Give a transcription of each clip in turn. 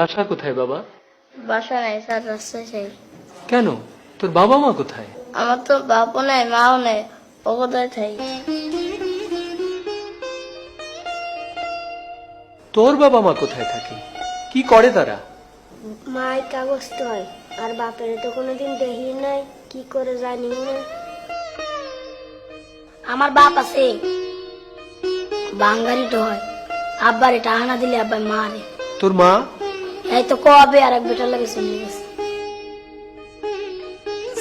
বাসা কোথায় বাবা? বাসা নাই স্যার রাস্তা চাই কেন? তোর বাবা মা কোথায়? আমার তো বাপও নাই মাও নাই ও কোথায় থাই? তোর বাবা মা কোথায় থাকে? কি করে তারা? মায়ের কাগজ তো হয় আর বাপের তো কোনোদিন দেখি নাই কি করে জানি না। আমার বাপ আছে বাঙ্গালি তো হয় আব্বার এটা আনা দিলে আব্বাই মারে। তোর মা? এই তো কবে আর এক বেটার লাগে চলে গেছে।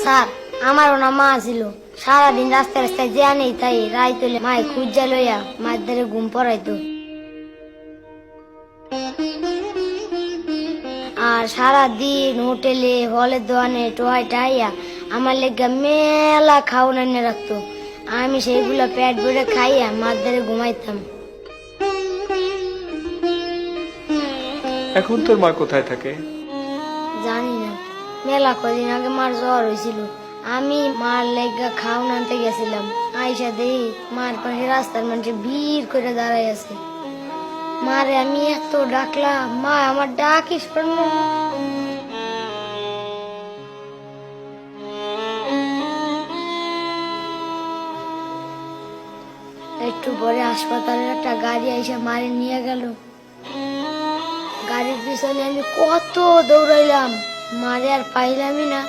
স্যার, আমারও না মা ছিল। সারাদিন রাস্তায় রাস্তায় যে নেই তাই রাই তুলে মায় খুঁজা লইয়া মায়ের ধরে ঘুম পড়াইতো। আর সারাদিন হোটেলে হলের দোকানে টোয়াই টাইয়া আমার লেগে মেলা খাওয়ান রাখতো। আমি সেইগুলো পেট ভরে খাইয়া মার ধরে ঘুমাইতাম। এখন তোর মা কোথায় থাকে? জানি না। মেলা কদিন আগে মার জ্বর হয়েছিল। আমি মার লেগা খাওয়ান আনতে গেছিলাম। আইসা দেই মার পাশে রাস্তার মানুষে ভিড় করে দাঁড়াই আছে। মারে আমি এত ডাকলাম, মা আমার ডাকি শোনো একটু পরে হাসপাতালের একটা গাড়ি এসে মারে নিয়ে গেল। গাড়ির পিছনে আমি কত দৌড়াইলাম মারে আর পাইলামই না।